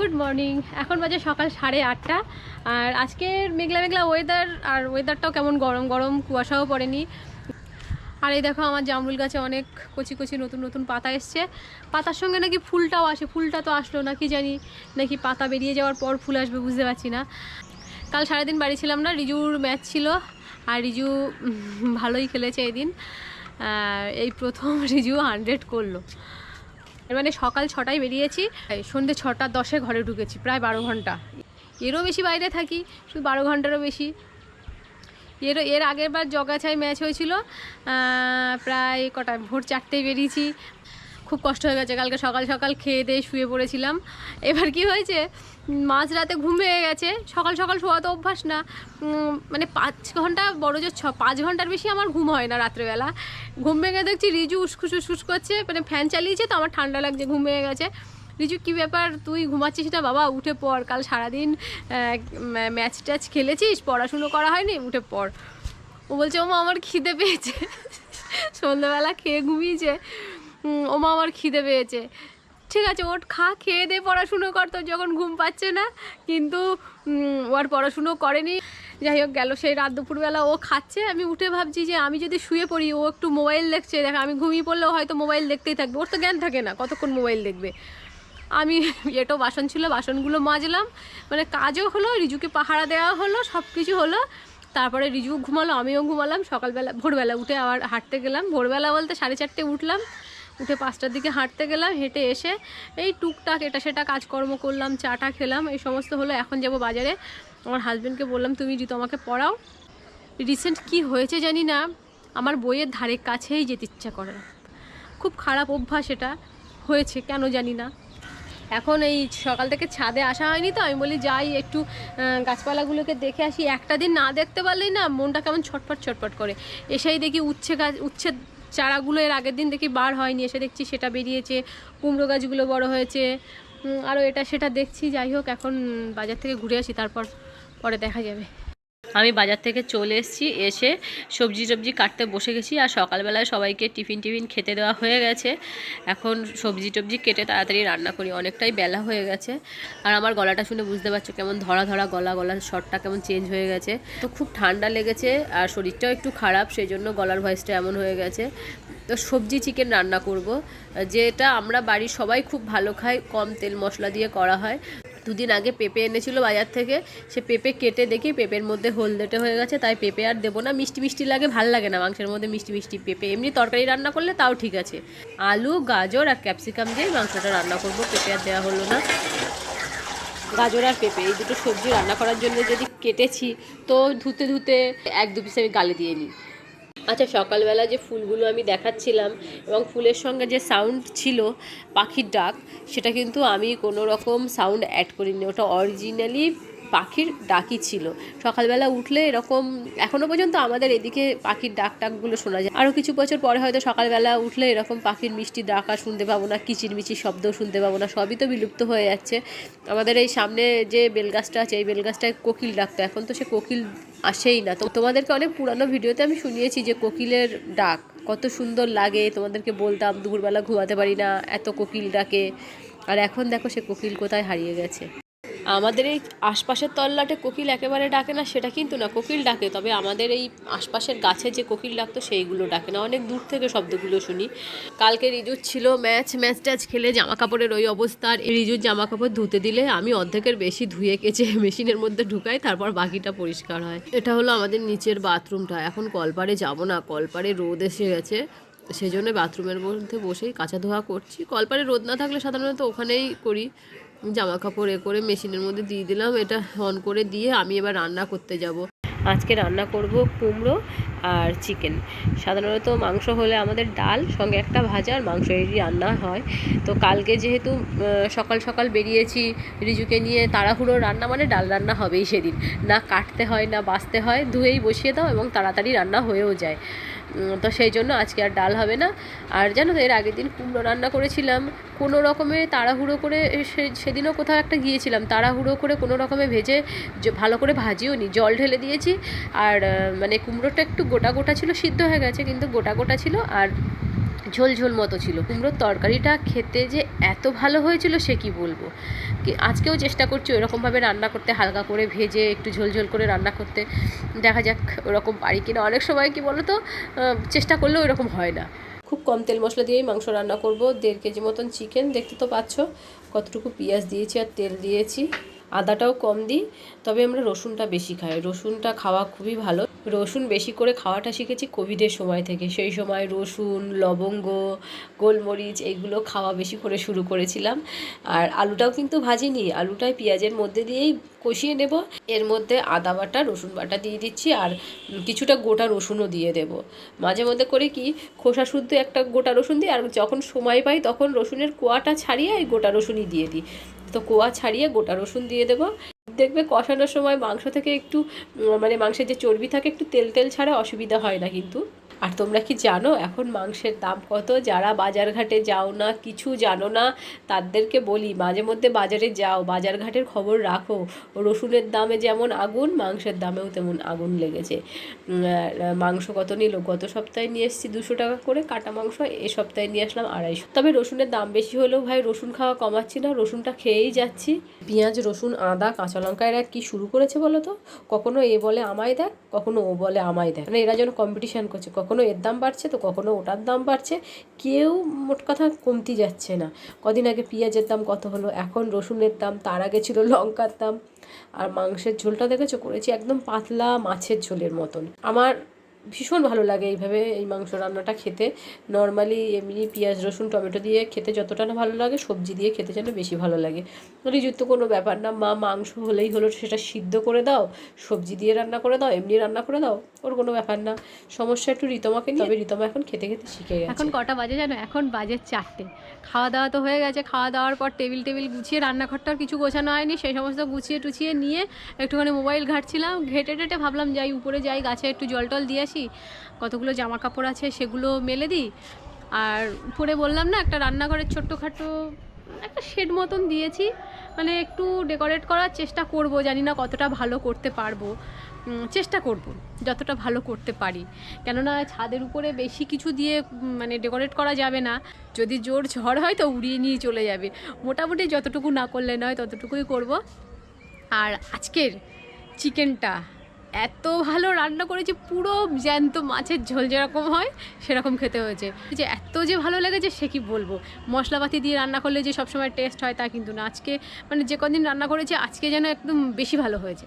Good morning. এখন বাজে সকাল সাড়ে আটটা। আর আজকের মেঘলা মেঘলা ওয়েদার আর ওয়েদারটাও কেমন গরম গরম কুয়াশাও পড়েনি। আর এই দেখো আমার জামরুল গাছে অনেক কচি কচি নতুন নতুন পাতা এসছে। পাতার সঙ্গে নাকি ফুলটাও আসে, ফুলটা তো আসলো না, কি জানি, নাকি পাতা বেরিয়ে যাওয়ার পর ফুল আসবে বুঝতে পারছি না। কাল সারাদিন বাড়ি ছিলাম না, রিজুর ম্যাচ ছিল, আর রিজু ভালোই খেলেছে এই দিন এই প্রথম রিজু হান্ড্রেড করল। মানে সকাল ছটায় বেরিয়েছি সন্ধ্যে ছটা দশে ঘরে ঢুকেছি, প্রায় বারো ঘণ্টা। এরও বেশি বাইরে থাকি, শুধু বারো ঘন্টারও বেশি। এর এর আগের বার জগাছাই ম্যাচ হয়েছিল প্রায় কটা, ভোর চারটেয় বেরিয়েছি। খুব কষ্ট হয়ে গেছে। কালকে সকাল সকাল খেয়ে দিয়ে শুয়ে পড়েছিলাম। এবার কি হয়েছে? মাঝ রাতে ঘুম ভেঙে গেছে। সকাল সকাল শোয়া তো অভ্যাস না। মানে পাঁচ ঘণ্টা বড় জোর ছ, পাঁচ ঘণ্টার বেশি আমার ঘুম হয় না রাত্রেবেলা। ঘুম ভেঙে দেখছি রিজু উসখুস উসখুস করছে মানে ফ্যান চালিয়েছে তো আমার ঠান্ডা লাগছে, ঘুম ভেঙে গেছে। রিজু, কী ব্যাপার? তুই ঘুমাচ্ছিস না? বাবা, উঠে পড়। কাল সারাদিন ম্যাচ ট্যাচ খেলেছিস? পড়াশুনো করা হয়নি? উঠে পড়। ও বলছে, ওমা, আমার খিদে পেয়েছে। সন্ধ্যাবেলা খেয়ে ঘুমিয়েছে। ওমা আমার খিদে পেয়েছে। ঠিক আছে ওর খা খেয়ে দে পড়াশুনো কর তোর যখন ঘুম পাচ্ছে না। কিন্তু উম, ও আর পড়াশুনো করেনি। যাই হোক গেল সেই রাত দুপুরবেলা ও খাচ্ছে। আমি উঠে ভাবছি যে আমি যদি শুয়ে পড়ি ও একটু মোবাইল দেখছে। দেখ আমি ঘুমিয়ে পড়লেও হয়তো মোবাইল দেখতেই থাকবে। ওর তো জ্ঞান থাকে না কতক্ষণ মোবাইল দেখবে। আমি এটো বাসন ছিল বাসনগুলো মাজলাম। মানে কাজও হলো রিজুকে পাহারা দেওয়া হলো সব কিছু হলো। তারপরে রিজু ঘুমালো আমিও ঘুমালাম। সকালবেলা ভোরবেলা উঠে আবার হাঁটতে গেলাম। ভোরবেলা বলতে সাড়ে চারটে উঠলাম। উঠে পাঁচটার দিকে হাঁটতে গেলাম, হেঁটে এসে এই টুকটাক এটা সেটা কাজকর্ম করলাম চাটা খেলাম, এই সমস্ত হলো। এখন যাব বাজারে। আমার হাজব্যান্ডকে বললাম, তুমি রিতু আমাকে পড়াও। রিসেন্ট কি হয়েছে জানি না, আমার বইয়ের ধারে কাছেই যেতে ইচ্ছা করে খুব খারাপ অভ্যাস এটা, হয়েছে, কেন জানি না। এখন এই সকাল থেকে ছাদে আসা হয়নি তো, আমি বলি যাই একটু গাছপালাগুলোকে দেখে আসি। একটা দিন না দেখতে পারলেই না মনটা কেমন ছটফট ছটফট করে। এসেই দেখি উচ্ছে গাছ, উচ্ছে চারাগুলো এর আগের দিন দেখি বার হয়নি, এসে দেখছি সেটা বেরিয়েছে, কুমড়ো গাছগুলো বড় হয়েছে। আরও এটা সেটা দেখছি, যাই হোক, এখন বাজার থেকে ঘুরে আসি, তারপর, পরে দেখা যাবে। আমি বাজার থেকে চলে এসেছি, এসে সবজি টবজি কাটতে বসে গেছি আর সকালবেলায় সবাইকে টিফিন টিফিন খেতে দেওয়া হয়ে গেছে। এখন সবজি টবজি কেটে তাড়াতাড়ি রান্না করি, অনেকটাই বেলা হয়ে গেছে। আর আমার গলাটা শুনে বুঝতে পারছ কেমন ধরা ধরা গলা, গলার শটটা কেমন চেঞ্জ হয়ে গেছে। তো খুব ঠান্ডা লেগেছে আর শরীরটাও একটু খারাপ সেই জন্য গলার ভয়েসটা এমন হয়ে গেছে। তো সবজি চিকেন রান্না করব, যেটা আমরা বাড়ির সবাই খুব ভালো খাই, কম তেল মশলা দিয়ে করা হয়। দুদিন আগে পেঁপে এনেছিল বাজার থেকে। সে পেঁপে কেটে দেখি পেঁপের মধ্যে হলদেটে হয়ে গেছে, তাই পেঁপে আর দেবো না। মিষ্টি মিষ্টি লাগে, ভালো লাগে না মাংসের মধ্যে মিষ্টি মিষ্টি পেঁপে। এমনি তরকারি রান্না করলে তাও ঠিক আছে। আলু, গাজর আর ক্যাপসিকাম দিয়ে মাংসটা রান্না করব, পেঁপে আর দেওয়া হলো না। গাজর আর পেঁপে, এই দুটো সবজি রান্না করার জন্য যদি কেটেছি, তো ধুতে ধুতে এক দু পিস আমি গালে দিয়ে নিই। আচ্ছা সকালবেলা যে ফুলগুলো আমি দেখাচ্ছিলাম এবং ফুলের সঙ্গে যে সাউন্ড ছিল, পাখির ডাক, সেটা কিন্তু আমি কোনো রকম সাউন্ড অ্যাড করিনি। ওটা অরিজিনালি পাখির ডাকই ছিল। সকালবেলা উঠলে এরকম এখনও পর্যন্ত আমাদের এদিকে পাখির ডাক টাকগুলো শোনা যায়। আরও কিছু বছর পরে হয়তো সকালবেলা উঠলে এরকম পাখির মিষ্টি ডাক আর শুনতে পাবো না, কিচিরমিচির শব্দও শুনতে পাবো না, সবই তো বিলুপ্ত হয়ে যাচ্ছে। আমাদের এই সামনে যে বেলগাছটা আছে, এই বেলগাছটায় কোকিল ডাকতো এখন তো সে কোকিল আসেই না। তো তোমাদেরকে অনেক পুরানো ভিডিওতে আমি শুনিয়েছি যে কোকিলের ডাক, কত সুন্দর লাগে, তোমাদেরকে বলতাম দুপুরবেলা ঘুমাতে পারি না, এত কোকিল ডাকে। আর এখন দেখো সে কোকিল কোথায় হারিয়ে গেছে। আমাদের এই আশপাশের তল্লাটে কোকিল একেবারে ডাকে না, সেটা কিন্তু না, কোকিল ডাকে। তবে আমাদের এই আশপাশের গাছে যে কোকিল ডাকতো, সেইগুলো ডাকে না। অনেক দূর থেকে শব্দগুলো শুনি। কালকে রিজুর ছিল ম্যাচ ম্যাচ ট্যাচ খেলে জামা কাপড়ের ওই অবস্থা, আর রিজুর জামা কাপড় ধুতে দিলে আমি অর্ধেকের বেশি ধুয়ে কেচে মেশিনের মধ্যে ঢুকাই, তারপর বাকিটা পরিষ্কার হয়। এটা হলো আমাদের নিচের বাথরুমটা। এখন কলপারে যাব না কলপারে রোদ এসে গেছে। সেই জন্য বাথরুমের মধ্যে বসেই কাঁচা ধোয়া করছি। কলপারে রোদ না থাকলে সাধারণত ওখানেই করি। জামা কাপড় এ করে মেশিনের মধ্যে দিয়ে দিলাম, এটা অন করে দিয়ে আমি এবার রান্না করতে যাব। আজকে রান্না করব কুমড়ো আর চিকেন। সাধারণত মাংস হলে আমাদের ডাল, সঙ্গে একটা ভাজা আর মাংস এরই রান্না হয়। তো কালকে যেহেতু সকাল সকাল বেরিয়েছি রিজুকে নিয়ে তাড়াহুড়ো রান্না মানে ডাল রান্না হবেই সেদিন। না কাটতে হয়, না বাছতে হয়, ধুয়েই বসিয়ে দাও এবং তাড়াতাড়ি রান্না হয়েও যায়। তো সেই জন্য আজকে আর ডাল হবে না। আর জানো তো, এর আগের দিন কুমড়ো রান্না করেছিলাম। কোনো রকমে তাড়াহুড়ো করে সেদিনও কোথাও একটা গিয়েছিলাম। তাড়াহুড়ো করে কোনো রকমে ভেজে ভালো করে ভাজিও নি। জল ঢেলে দিয়েছি। আর মানে কুমড়োটা একটু গোটা গোটা ছিল, সিদ্ধ হয়ে গেছে, কিন্তু গোটা গোটা ছিল। আর ঝোল ঝোল মতো ছিল। কুমড়োর তরকারিটা খেতে যে এত ভালো হয়েছিল সে কি বলব? কি- আজকেও চেষ্টা করছি ওইরকমভাবে রান্না করতে, হালকা করে ভেজে একটু ঝোলঝোল করে রান্না করতে। দেখা যাক ওরকম পারি কিনা অনেক সময় কি বলো তো চেষ্টা করলেও ওইরকম হয় না। খুব কম তেল মশলা দিয়েই মাংস রান্না করব। দেড় কেজি মতন চিকেন, দেখতে তো পাচ্ছ কতটুকু পেঁয়াজ দিয়েছি আর তেল দিয়েছি। আদাটাও কম দিই, তবে আমরা রসুনটা বেশি খাই। রসুনটা খাওয়া খুবই ভালো। রসুন বেশি করে খাওয়াটা শিখেছি কোভিডের সময় থেকে। সেই সময় রসুন, লবঙ্গ, গোলমরিচ এইগুলো খাওয়া বেশি করে শুরু করেছিলাম। আর আলুটাও কিন্তু ভাজিনি। আলুটাই পেঁয়াজের মধ্যে দিয়েই কষিয়ে নেব। এর মধ্যে আদা বাটা, রসুন বাটা দিয়ে দিচ্ছি আর কিছুটা গোটা রসুনও দিয়ে দেব। মাঝে মধ্যে করে কি, খোসা শুদ্ধ একটা গোটা রসুন দিই আর যখন সময় পাই তখন রসুনের কোয়াটা ছাড়িয়ে এই গোটা রসুনই দিয়ে দিই। তো কোয়া ছাড়িয়ে গোটা রসুন দিয়ে দেবো। দেখবে কষানোর সময় মাংস থেকে একটু মানে মাংসের যে চর্বি থাকে, একটু তেল তেল ছাড়া অসুবিধা হয় না কিন্তু। আর তোমরা কি জানো এখন মাংসের দাম কত? যারা বাজারঘাটে যাও না, কিছু জানো না, তাদেরকে বলি, মাঝে মধ্যে বাজারে যাও, বাজারঘাটের খবর রাখো। রসুনের দামে যেমন আগুন, মাংসের দামেও তেমন আগুন লেগেছে। মাংস কত নিল? গত সপ্তাহে নিয়ে এসেছি দুশো টাকা করে কাটা মাংস, এ সপ্তাহে নিয়ে আসলাম আড়াইশো। তবে রসুনের দাম বেশি হলেও ভাই রসুন খাওয়া কমাচ্ছি না, রসুনটা খেয়েই যাচ্ছি। পেঁয়াজ, রসুন, আদা, কাঁচা লঙ্কা, এরা কি শুরু করেছে বলো তো? কখনো এ বলে আমায় দেখ, কখনো ও বলে আমায় দেখ। মানে এরা যেন কম্পিটিশান করছে, কখনো এর দাম বাড়ছে, তো কখনো ওটার দাম বাড়ছে। কেউ মোট কথা কমতি যাচ্ছে না। কদিন আগে পেঁয়াজের দাম কত হলো? এখন রসুনের দাম, তার আগে ছিল লঙ্কার দাম। আর মাংসের ঝোলটা দেখেছ? করেছি একদম পাতলা মাছের ঝোলের মতন। আমার ভীষণ ভালো লাগে এইভাবে এই মাংস রান্নাটা খেতে। নর্মালি এমনি পেঁয়াজ, রসুন, টমেটো দিয়ে খেতে যতটা না ভালো লাগে, সবজি দিয়ে খেতে যেন বেশি ভালো লাগে। ঋজুর কোনো ব্যাপার না, মা মাংস হলেই হলো সেটা সিদ্ধ করে দাও, সবজি দিয়ে রান্না করে দাও, এমনি রান্না করে দাও, ওর কোনো ব্যাপার না। সমস্যা একটু রিতমাকে তবে রিতমা এখন খেতে খেতে শিখে গেছে। এখন কটা বাজে জানো? এখন বাজে চারটে। খাওয়া দাওয়া তো হয়ে গেছে। খাওয়া দাওয়ার পর টেবিল টেবিল গুছিয়ে রান্নাঘরটাও কিছু গোছানো হয়নি। সেই সমস্ত গুছিয়ে টুছিয়ে নিয়ে একটুখানি মোবাইল ঘাটছিলাম। ঘেটে টেটে ভাবলাম যাই, উপরে যাই, গাছে একটু জল টল দিয়ে আসি? কতগুলো জামা কাপড় আছে সেগুলো মেলে দিই। আর উপরে বললাম না, একটা রান্নাঘরের ছোট্টখাটো একটা শেড মতন দিয়েছি। মানে একটু ডেকোরেট করার চেষ্টা করব, জানি না কতটা ভালো করতে পারব। চেষ্টা করব, যতটা ভালো করতে পারি। কেননা ছাদের উপরে বেশি কিছু দিয়ে মানে ডেকোরেট করা যাবে না। যদি জোর ঝড় হয় তো উড়িয়ে নিয়ে চলে যাবে। মোটামুটি যতটুকু না করলে নয় ততটুকুই করব। আর আজকের চিকেনটা এত ভালো রান্না করেছি পুরো জ্যান্ত মাছের ঝোল যেরকম হয়, সেরকম খেতে হয়েছে। যে এত যে ভালো লেগেছে সে কি বলব? মশলাপাতি দিয়ে রান্না করলে যে সবসময় টেস্ট হয় তা কিন্তু না। আজকে মানে যে কদিন রান্না করেছি, আজকে যেন একদম বেশি ভালো হয়েছে।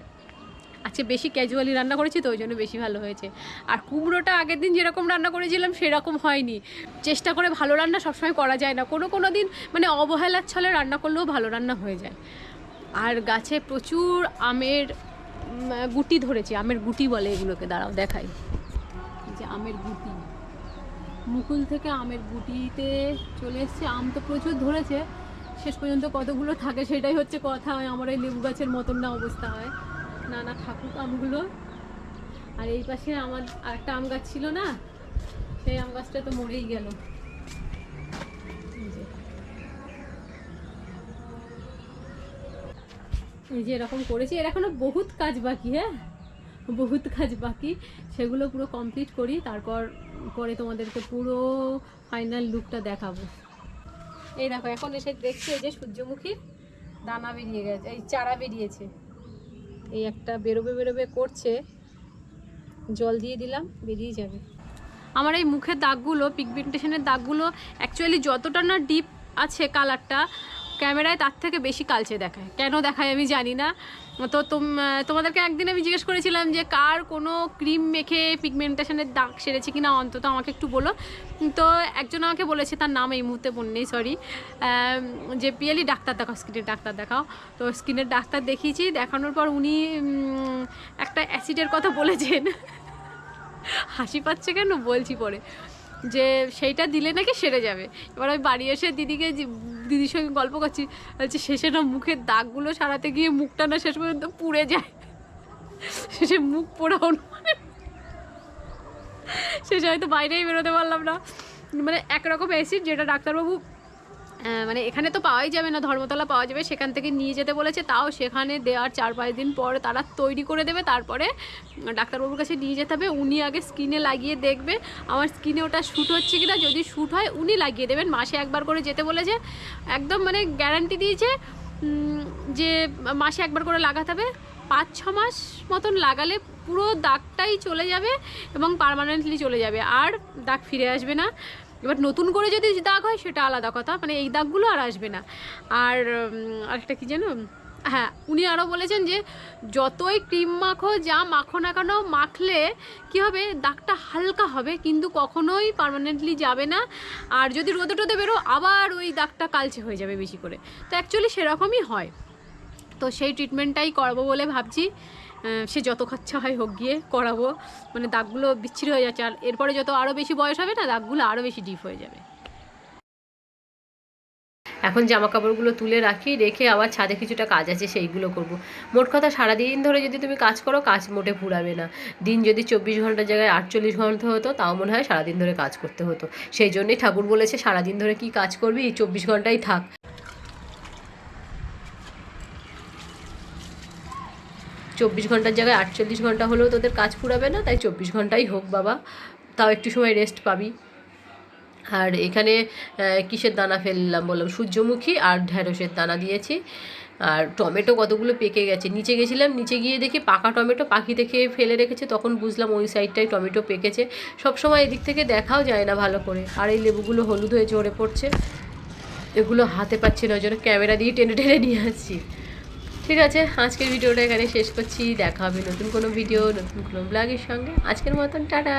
আজকে বেশি ক্যাজুয়ালি রান্না করেছি তো ওই জন্য বেশি ভালো হয়েছে। আর কুমড়োটা আগের দিন যেরকম রান্না করেছিলাম, সেরকম হয়নি। চেষ্টা করে ভালো রান্না সবসময় করা যায় না। কোনো কোনো দিন মানে অবহেলার ছলে রান্না করলেও ভালো রান্না হয়ে যায়। আর গাছে প্রচুর আমের গুটি ধরেছি, আমের গুটি বলে এগুলোকে, দাঁড়াও দেখাই। যে আমের গুটি। মুকুল থেকে আমের গুটিতে চলে এসছে। আম তো প্রচুর ধরেছে। শেষ পর্যন্ত কতগুলো থাকে সেটাই হচ্ছে কথা। হয় আমার এই লেবু গাছের মতন না অবস্থা হয়। না না থাকুক আমগুলো। আর এই পাশে আমার আরেকটা আম গাছ ছিল না? সেই আম গাছটা তো মরেই গেল এই যে। এই যে এরকম করেছি, এর এখনও বহুত কাজ বাকি হ্যাঁ? বহুত কাজ বাকি। সেগুলো পুরো কমপ্লিট করি, তারপর করে তোমাদেরকে পুরো ফাইনাল লুকটা দেখাবো। এই দেখো, এখন এসে দেখছি এই যে সূর্যমুখীর দানা বেরিয়ে গেছে, এই চারা বেরিয়েছে। এই একটা বেরোবে বেরোবে করছে, জল দিয়ে দিলাম, বেরিয়ে যাবে। আমার এই মুখের দাগগুলো পিগমেন্টেশনের দাগগুলো অ্যাকচুয়ালি যতটা না ডিপ আছে কালারটা ক্যামেরায় তার থেকে বেশি কালচে দেখায়। কেন দেখায় আমি জানি না। তো তোম- তোমাদেরকে একদিন আমি জিজ্ঞেস করেছিলাম যে কার কোনো ক্রিম মেখে পিগমেন্টেশনের দাগ সেরেছে কি না অন্তত আমাকে একটু বলো। তো একজন আমাকে বলেছে, তার নাম এই মুহূর্তে মনে নেই সরি যে পিয়ালি ডাক্তার দেখাও, স্কিনের ডাক্তার দেখাও। তো স্কিনের ডাক্তার দেখিয়েছি, দেখানোর পর উনি একটা অ্যাসিডের কথা বলেছেন। হাসি পাচ্ছে কেন? বলছি পরে। যে সেইটা দিলে নাকি সেরে যাবে। এবার আমি বাড়ি এসে দিদিকে দিদির সঙ্গে গল্প করছি, বলছি শেষে না মুখের দাগগুলো সারাতে গিয়ে মুখটা না শেষ পর্যন্ত পুড়ে যায়। শেষে মুখ পোড়া মানে শেষে হয়তো বাইরেই বেরোতে পারলাম না। মানে একরকম অ্যাসিড যেটা ডাক্তারবাবু মানে এখানে তো পাওয়াই যাবে না, ধর্মতলা পাওয়া যাবে, সেখান থেকে নিয়ে যেতে বলেছে, তাও সেখানে দেওয়ার চার পাঁচ দিন পর তারা তৈরি করে দেবে, তারপরে ডাক্তারবাবুর কাছে নিয়ে যেতে হবে, উনি আগে স্কিনে লাগিয়ে দেখবে, আমার স্কিনে ওটা শ্যুট হচ্ছে কিনা, যদি শ্যুট হয় উনি লাগিয়ে দেবেন, মাসে একবার করে যেতে বলেছে, একদম মানে গ্যারান্টি দিয়েছে যে মাসে একবার করে লাগাতে হবে, পাঁচ ছ মাস মতন লাগালে পুরো দাগটাই চলে যাবে এবং পার্মানেন্টলি চলে যাবে, আর দাগ ফিরে আসবে না এবার নতুন করে যদি দাগ হয়, সেটা আলাদা কথা। মানে এই দাগগুলো আর আসবে না। আর আরেকটা কি জানো হ্যাঁ উনি আরও বলেছেন যে, যতই ক্রিম মাখো, যা মাখো না কেন, মাখলে কী হবে? দাগটা হালকা হবে, কিন্তু কখনোই পার্মানেন্টলি যাবে না। আর যদি রোদে টোদে বেরো, আবার ওই দাগটা কালচে হয়ে যাবে বেশি করে। তো অ্যাকচুয়ালি সেরকমই হয়। তো সেই ট্রিটমেন্টটাই করাবো বলে ভাবছি। সে যত খরচা হয় হোক গিয়ে করাবো। মানে দাগগুলো বিচ্ছিরি হয়ে যাচ্ছে। আর এরপরে যত আরও বেশি বয়স হবে না, দাগগুলো আরও বেশি ডিপ হয়ে যাবে। এখন জামা কাপড়গুলো তুলে রাখি, রেখে আবার ছাদে কিছুটা কাজ আছে সেইগুলো করব। মোট কথা সারাদিন ধরে যদি তুমি কাজ করো, কাজ মোটে ফুরাবে না। দিন যদি চব্বিশ ঘণ্টার জায়গায় আটচল্লিশ ঘণ্টা হতো, তাও মনে হয় সারাদিন ধরে কাজ করতে হতো। সেই জন্যই ঠাকুর বলেছে, সারাদিন ধরে কি কাজ করবি চব্বিশ ঘন্টাই থাক। চব্বিশ ঘণ্টার জায়গায় আটচল্লিশ ঘণ্টা হলেও তোদের কাজ ফুরাবে না, তাই চব্বিশ ঘন্টাই হোক বাবা। তাও একটু সময় রেস্ট পাবি। আর এখানে কিসের দানা ফেললাম বললাম? সূর্যমুখী আর ঢ্যাঁড়সের দানা দিয়েছি। আর টমেটো কতগুলো পেকে গেছে? নিচে গেছিলাম, নিচে গিয়ে দেখি পাকা টমেটো পাখি দেখে ফেলে রেখেছে, তখন বুঝলাম ওই সাইডটাই টমেটো পেকেছে। সবসময় এদিক থেকে দেখাও যায় না ভালো করে। আর এই লেবুগুলো হলুদ হয়ে ঝরে পড়ছে। এগুলো হাতে পাচ্ছি না, ওই জন্য ক্যামেরা দিয়ে টেনে টেনে নিয়ে আসছি। ঠিক আছে, আজকের ভিডিওটা এখানে শেষ করছি। দেখা হবে নতুন কোনো ভিডিও, নতুন কোনো ব্লগের সঙ্গে। আজকের মতন, টাটা।